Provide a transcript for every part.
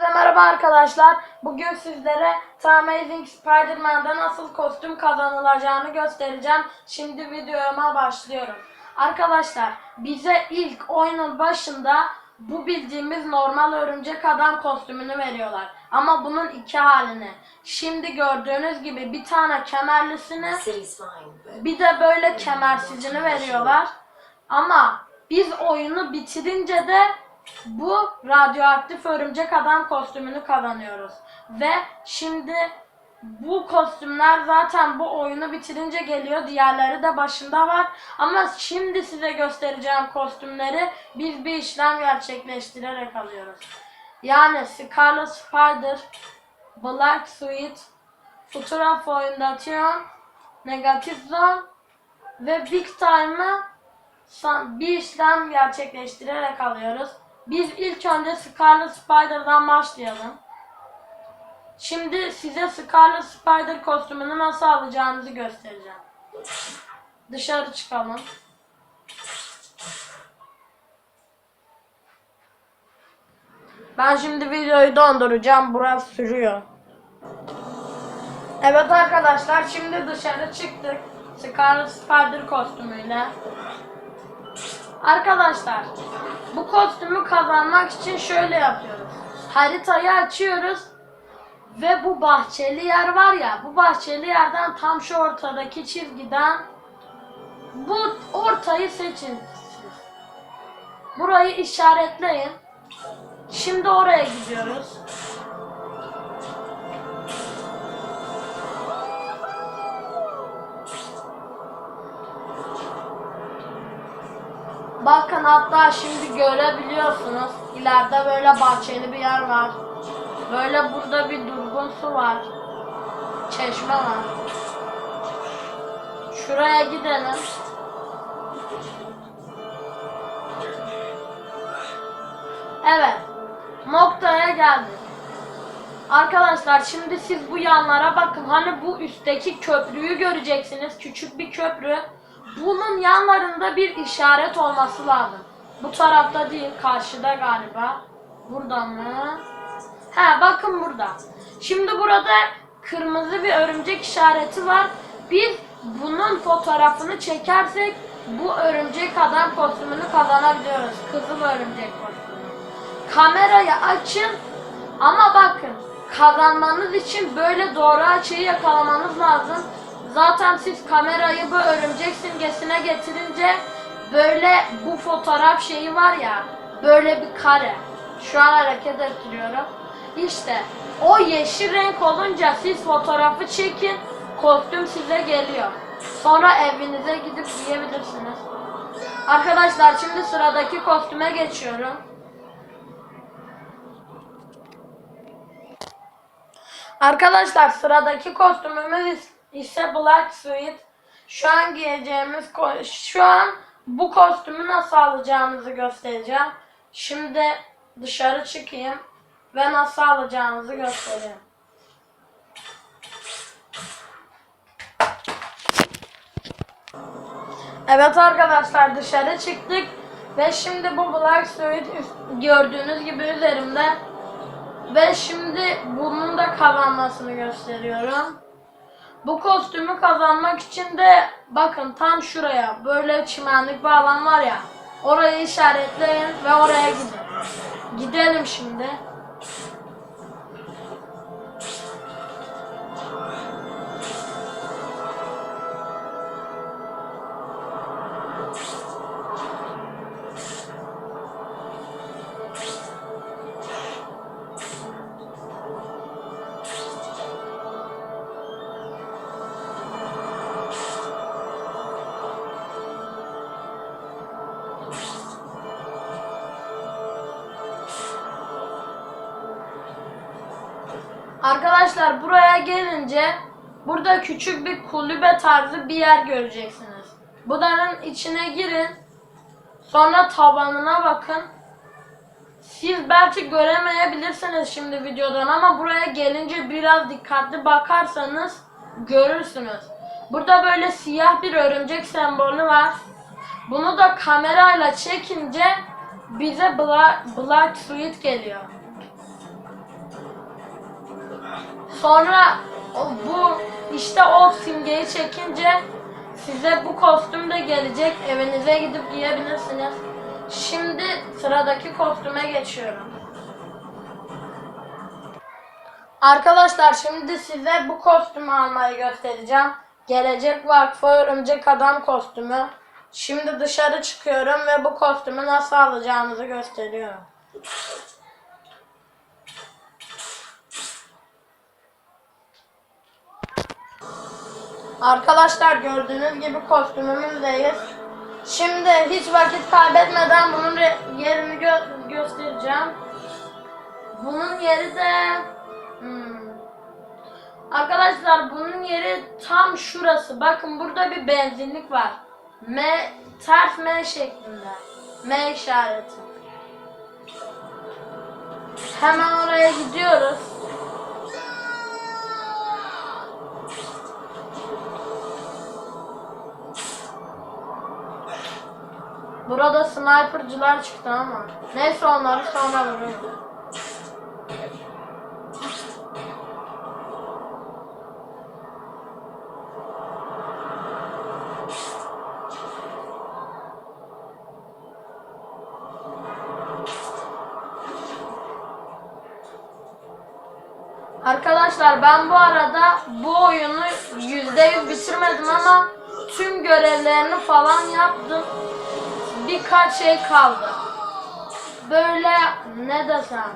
Hepinize merhaba arkadaşlar. Bugün sizlere The Amazing Spider-Man'da nasıl kostüm kazanılacağını göstereceğim. Şimdi videoma başlıyorum. Arkadaşlar bize ilk oyunun başında bu bildiğimiz normal örümcek adam kostümünü veriyorlar. Ama bunun iki halini. Şimdi gördüğünüz gibi bir tane kemerlisini bir de böyle kemersizini veriyorlar. Ama biz oyunu bitirince de bu radyoaktif örümcek adam kostümünü kazanıyoruz. Ve şimdi bu kostümler zaten bu oyunu bitirince geliyor. Diğerleri de başında var. Ama şimdi size göstereceğim kostümleri biz bir işlem gerçekleştirerek alıyoruz. Yani Scarlet Spider, Black Suit, Futura Foundation, Negatif Zone ve Big Time'ı bir işlem gerçekleştirerek alıyoruz. Biz ilk önce Scarlet Spider'dan başlayalım. Şimdi size Scarlet Spider kostümünü nasıl alacağınızı göstereceğim. Dışarı çıkalım. Ben şimdi videoyu donduracağım. Burası sürüyor. Evet arkadaşlar şimdi dışarı çıktık. Scarlet Spider kostümüyle. Arkadaşlar bu kostümü kazanmak için şöyle yapıyoruz. Haritayı açıyoruz ve bu bahçeli yer var ya bu bahçeli yerden tam şu ortadaki çizgiden bu ortayı seçin. Burayı işaretleyin. Şimdi oraya gidiyoruz. Bakın hatta şimdi görebiliyorsunuz. İleride böyle bahçeli bir yer var. Böyle burada bir durgun su var. Çeşme var. Şuraya gidelim. Evet. Noktaya geldik. Arkadaşlar şimdi siz bu yanlara bakın. Hani bu üstteki köprüyü göreceksiniz. Küçük bir köprü. Bunun yanlarında bir işaret olması lazım. Bu tarafta değil, karşıda galiba. Burada mı? He bakın burada. Şimdi burada kırmızı bir örümcek işareti var. Biz bunun fotoğrafını çekersek bu örümcek adam kostümünü kazanabiliyoruz. Kızıl örümcek kostümü. Kamerayı açın ama bakın kazanmanız için böyle doğru açıyı yakalamanız lazım. Zaten siz kamerayı bu örümcek simgesine getirince böyle bu fotoğraf şeyi var ya böyle bir kare. Şu an hareket ettiriyorum. İşte o yeşil renk olunca siz fotoğrafı çekin kostüm size geliyor. Sonra evinize gidip giyebilirsiniz. Arkadaşlar şimdi sıradaki kostüme geçiyorum. Arkadaşlar sıradaki kostümümüz ise Black Suit. Şu an giyeceğimiz şu an bu kostümü nasıl alacağınızı göstereceğim. Şimdi dışarı çıkayım ve nasıl alacağınızı göstereyim. Evet arkadaşlar dışarı çıktık ve şimdi bu Black Suit gördüğünüz gibi üzerimde ve şimdi bunun da kazanmasını gösteriyorum. Bu kostümü kazanmak için de bakın tam şuraya böyle çimenlik bir alan var ya. Orayı işaretleyin ve oraya gidin. Gidelim şimdi. Arkadaşlar buraya gelince burada küçük bir kulübe tarzı bir yer göreceksiniz. Buranın içine girin. Sonra tabanına bakın. Siz belki göremeyebilirsiniz şimdi videodan ama buraya gelince biraz dikkatli bakarsanız görürsünüz. Burada böyle siyah bir örümcek sembolü var. Bunu da kamerayla çekince bize Black, Black Suit geliyor. Sonra bu işte o simgeyi çekince size bu kostüm de gelecek. Evinize gidip giyebilirsiniz. Şimdi sıradaki kostüme geçiyorum. Arkadaşlar şimdi size bu kostümü almayı göstereceğim. Gelecek Vakfı Örümcek Adam kostümü. Şimdi dışarı çıkıyorum ve bu kostümü nasıl alacağınızı gösteriyorum. Arkadaşlar gördüğünüz gibi kostümümüzdeyiz. Şimdi hiç vakit kaybetmeden bunun yerini gö- göstereceğim. Bunun yeri de hmm. Arkadaşlar bunun yeri tam şurası. Bakın burada bir benzinlik var. M ters M şeklinde. M işareti. Hemen oraya gidiyoruz. Burada snipercılar çıktı ama. Neyse onları sonra vururuz. Arkadaşlar ben bu arada bu oyunu %100 bitirmedim ama tüm görevlerini falan yaptım. Birkaç şey kaldı. Böyle ne desem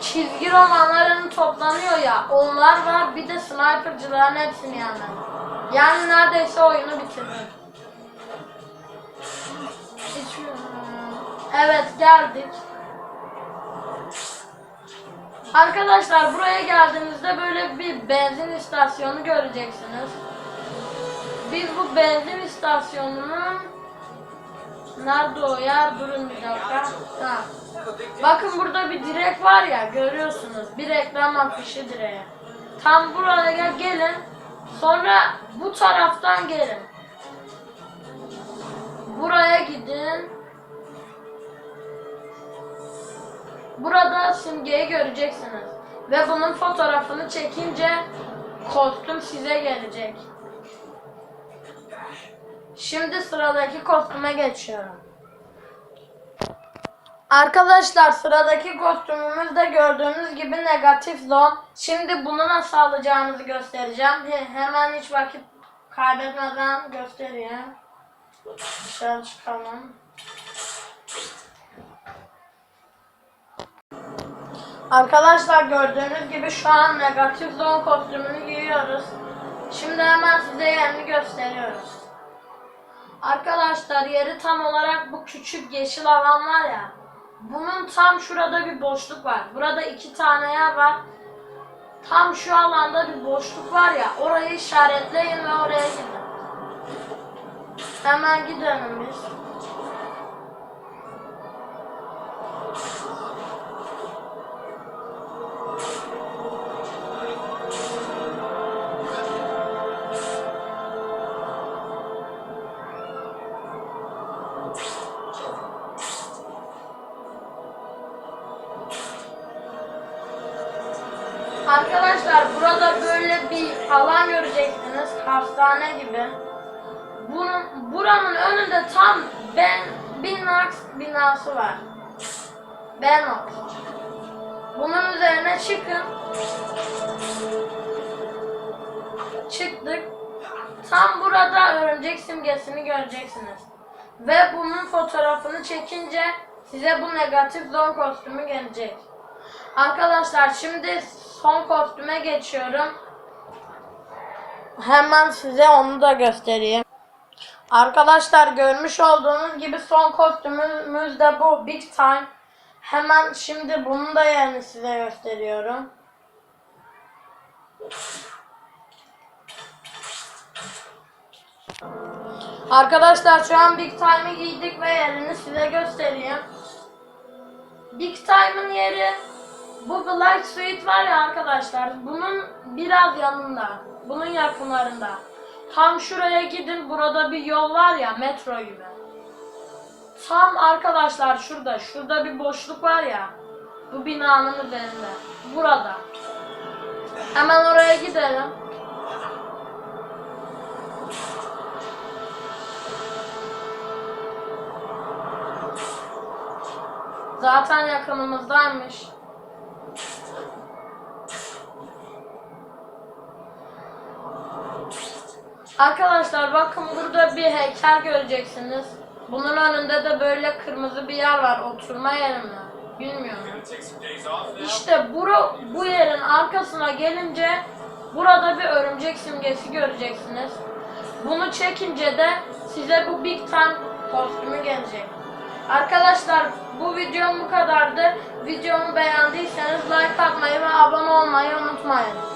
çizgi romanların toplanıyor ya onlar var bir de snipercıların hepsini yani. Yani neredeyse oyunu bitirdim. Hiç- Evet geldik. Arkadaşlar buraya geldiğinizde böyle bir benzin istasyonu göreceksiniz. Biz bu benzin istasyonunun nerede o yer? Durun bir dakika. Ha. Bakın burada bir direk var ya görüyorsunuz. Bir reklam afişi direği. Tam buraya gelin. Sonra bu taraftan gelin. Buraya gidin. Burada simgeyi göreceksiniz. Ve bunun fotoğrafını çekince kostüm size gelecek. Şimdi sıradaki kostüme geçiyorum. Arkadaşlar sıradaki kostümümüz de gördüğünüz gibi negatif zone. Şimdi bunu nasıl alacağınızı göstereceğim. He- Hemen hiç vakit kaybetmeden göstereyim. Dışarı çıkalım. Arkadaşlar gördüğünüz gibi şu an negatif zone kostümünü giyiyoruz. Şimdi hemen size yerini gösteriyoruz. Arkadaşlar yeri tam olarak bu küçük yeşil alan var ya. Bunun tam şurada bir boşluk var. Burada iki tane yer var. Tam şu alanda bir boşluk var ya. Orayı işaretleyin ve oraya gidin. Hemen gidelim biz. Burada böyle bir alan göreceksiniz. Hastane gibi. Bunun, buranın önünde tam Ben Binox binası var. Benox. Bunun üzerine çıkın. Çıktık. Tam burada örümcek simgesini göreceksiniz. Ve bunun fotoğrafını çekince size bu negatif zone kostümü gelecek. Arkadaşlar şimdi son kostüme geçiyorum. Hemen size onu da göstereyim. Arkadaşlar görmüş olduğunuz gibi son kostümümüz de bu Big Time. Hemen şimdi bunun da yerini size gösteriyorum. Arkadaşlar şu an Big Time'ı giydik ve yerini size göstereyim. Big Time'ın yeri bu Black Suite var ya arkadaşlar. Bunun biraz yanında. Bunun yakınlarında. Tam şuraya gidin. Burada bir yol var ya metro gibi. Tam arkadaşlar şurada. Şurada bir boşluk var ya. Bu binanın üzerinde. Burada. Hemen oraya gidelim. Zaten yakınımızdaymış. Arkadaşlar bakın burada bir heykel göreceksiniz. Bunun önünde de böyle kırmızı bir yer var. Oturma yeri mi? Bilmiyorum. İşte bura, bu yerin arkasına gelince burada bir örümcek simgesi göreceksiniz. Bunu çekince de size bu Big Time kostümü gelecek. Arkadaşlar bu videom bu kadardı. Videomu beğendiyseniz like atmayı ve abone olmayı unutmayın.